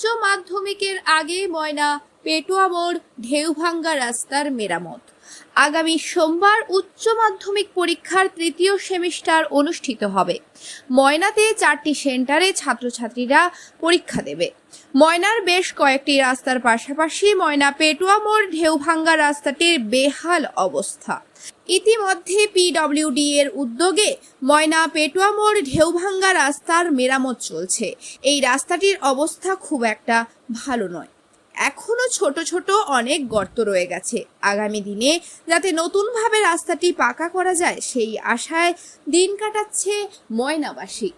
উচ্চ মাধ্যমিকের আগে ময়না পেটুয়া মোড় ঢেউভাঙ্গা রাস্তার মেরামত। আগামী সোমবার উচ্চ মাধ্যমিক পরীক্ষার তৃতীয় সেমিস্টার অনুষ্ঠিত হবে। ময়নাতে চারটি সেন্টারে ছাত্রছাত্রীরা পরীক্ষা দেবে। ময়নার বেশ কয়েকটি রাস্তার পাশাপাশি ময়না পেটুয়া মোড়, ঢেউভাঙ্গা রাস্তাটির বেহাল অবস্থা। ইতিমধ্যে পিডব্লিউডি এর উদ্যোগে ময়না পেটুয়া মোড়, ঢেউভাঙ্গা রাস্তার মেরামত চলছে। এই রাস্তাটির অবস্থা খুব একটা ভালো নয়। এখনও ছোট ছোট অনেক গর্ত রয়ে গেছে। আগামী দিনে যাতে নতুনভাবে রাস্তাটি পাকা করা যায়, সেই আশায় দিন কাটাচ্ছে ময়নাবাসী।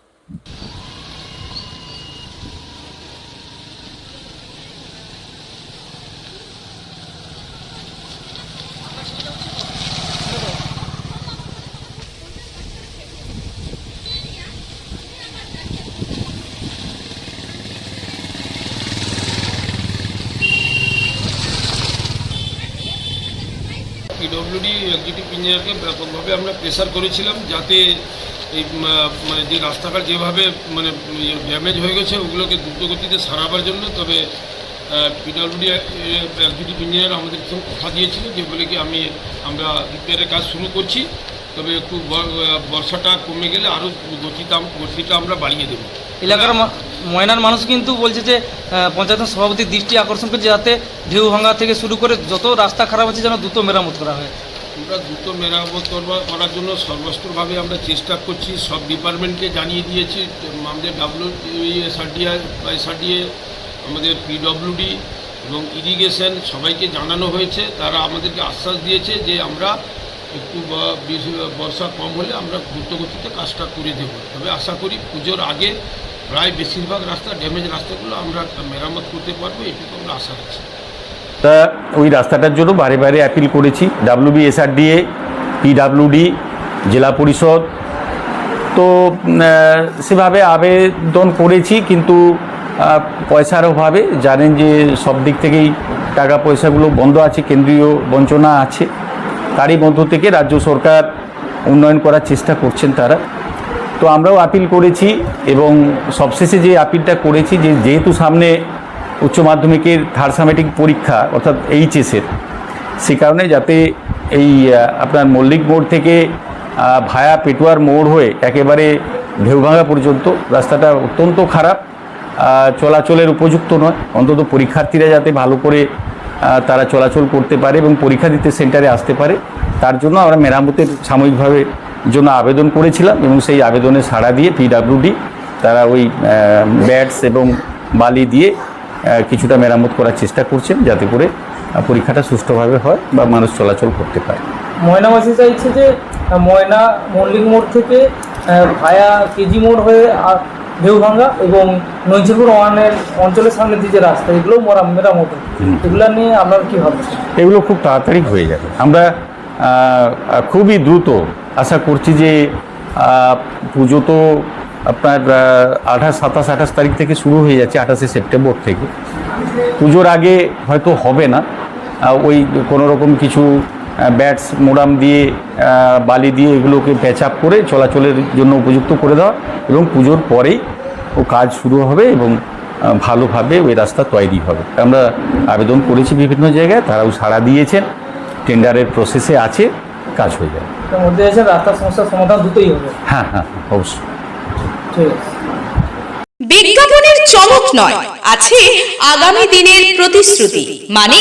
পিডব্লিউডি এক্সিকিউটিভ ইঞ্জিনিয়ারকে ব্যাপকভাবে আমরা প্রেশার করেছিলাম যাতে এই মানে যে রাস্তাঘাট যেভাবে মানে ড্যামেজ হয়ে গেছে, ওগুলোকে দ্রুতগতিতে সারাবার জন্য, তবে পিডব্লিউডি এক্সিকিউটিভ ইঞ্জিনিয়ার আমাদের কথা দিয়েছিল যে বলে কি আমি, আমরা রিপেয়ারের কাজ শুরু করছি, তবে একটু বর্ষাটা কমে গেলে আরও গতিটা গতিটা আমরা বাড়িয়ে দেবো। এলাকার ময়নার মানুষ কিন্তু বলছে যে পঞ্চায়েত সভাপতির দৃষ্টি আকর্ষণ করছে যাতে ঢেউ ভাঙা থেকে শুরু করে যত রাস্তা খারাপ আছে যেন দ্রুত মেরামত করা হয়। আমরা দ্রুত মেরামত করার জন্য সর্বস্তরভাবে আমরা চেষ্টা করছি, সব ডিপার্টমেন্টকে জানিয়ে দিয়েছি আমাদের ডাব্লিউ এসআরডিআই এসআরডিএ আমাদের পিডব্লিউডি এবং ইরিগেশন সবাইকে জানানো হয়েছে, তারা আমাদেরকে আশ্বাস দিয়েছে যে আমরা একটু বর্ষা কম হলে আমরা দ্রুতগতিতে কাজটা করে দেবো। তবে আশা করি পুজোর আগে প্রায় বেশিরভাগ রাস্তা ড্যামেজ রাস্তাগুলো আমরা মেরামত করতে পারব, এটুকু আমরা আশা রাখছি। তা ওই রাস্তাটার জন্য বারে বারে অ্যাপিল করেছি। ডাব্লিউবি এসআরডিএ পিডাব্লিউডি জেলা পরিষদ। তো সেভাবে আবেদন করেছি, কিন্তু পয়সার অভাবে। জানেন যে সব দিক থেকেই টাকা পয়সাগুলো বন্ধ আছে, কেন্দ্রীয় বঞ্চনা আছে। তারই মধ্য থেকে রাজ্য সরকার উন্নয়ন করার চেষ্টা করছেন তারা। তো আমরাও আপিল করেছি এবং সবশেষে যে আপিলটা করেছি যে যেহেতু সামনে উচ্চ মাধ্যমিকের থার্ড সামেটিক পরীক্ষা, অর্থাৎ এইচএসের সে কারণে যাতে এই আপনার মল্লিক মোড় থেকে ভায়া পেটুয়ার মোড় হয়ে একেবারে ঢেউভাঙা পর্যন্ত রাস্তাটা অত্যন্ত খারাপ চলাচলের উপযুক্ত নয়। অন্তত পরীক্ষার্থীরা যাতে ভালো করে তারা চলাচল করতে পারে এবং পরীক্ষা দিতে সেন্টারে আসতে পারে, তার জন্য আমরা মেরামতের সাময়িকভাবে জন্য আবেদন করেছিলাম এবং সেই আবেদনে সাড়া দিয়ে পিডাব্লিউডি তারা ওই ব্যাটস এবং বালি দিয়ে কিছুটা মেরামত করার চেষ্টা করছেন যাতে করে পরীক্ষাটা সুষ্ঠুভাবে হয় বা মানুষ চলাচল করতে পারে। ময়নাবাসী চাইছে যে ময়না মল্লিক মোড় থেকে ভায়া কেজি মোড় হয়ে ঢেউভাঙ্গা এবং নৈচিপুর ওয়ানের অঞ্চলের সামনে দিয়ে যে রাস্তা এগুলো মরা মেরামত। হবে। এগুলো নিয়ে আপনার কী ভাবছেন এগুলো খুব তাড়াতাড়ি হয়ে যাবে। আমরা খুবই দ্রুত আশা করছি যে পুজো তো আপনার আঠাশ, সাতাশ, আঠাশ তারিখ থেকে শুরু হয়ে যাচ্ছে, আঠাশে সেপ্টেম্বর থেকে। পুজোর আগে হয়তো হবে না। ওই কোনো রকম কিছু ব্যাটস মোড়াম দিয়ে বালি দিয়ে এগুলোকে প্যাচ আপ করে চলাচলের জন্য উপযুক্ত করে দেওয়া এবং পুজোর পরেই ও কাজ শুরু হবে এবং ভালোভাবে ওই রাস্তা তৈরি হবে। আমরা আবেদন করেছি বিভিন্ন জায়গায়, তারাও সাড়া দিয়েছেন। টেন্ডারের প্রসেসে আছে কাজ হয়ে যাবে। তার মধ্যে আছে রাস্তার সমস্যার সমাধান দুটোই হবে। হ্যাঁ হ্যাঁ হ্যাঁ, অবশ্যই। ঠিক আছে। বিজ্ঞাপনের চমক নয় আছে আগামী দিনের প্রতিশ্রুতি মানে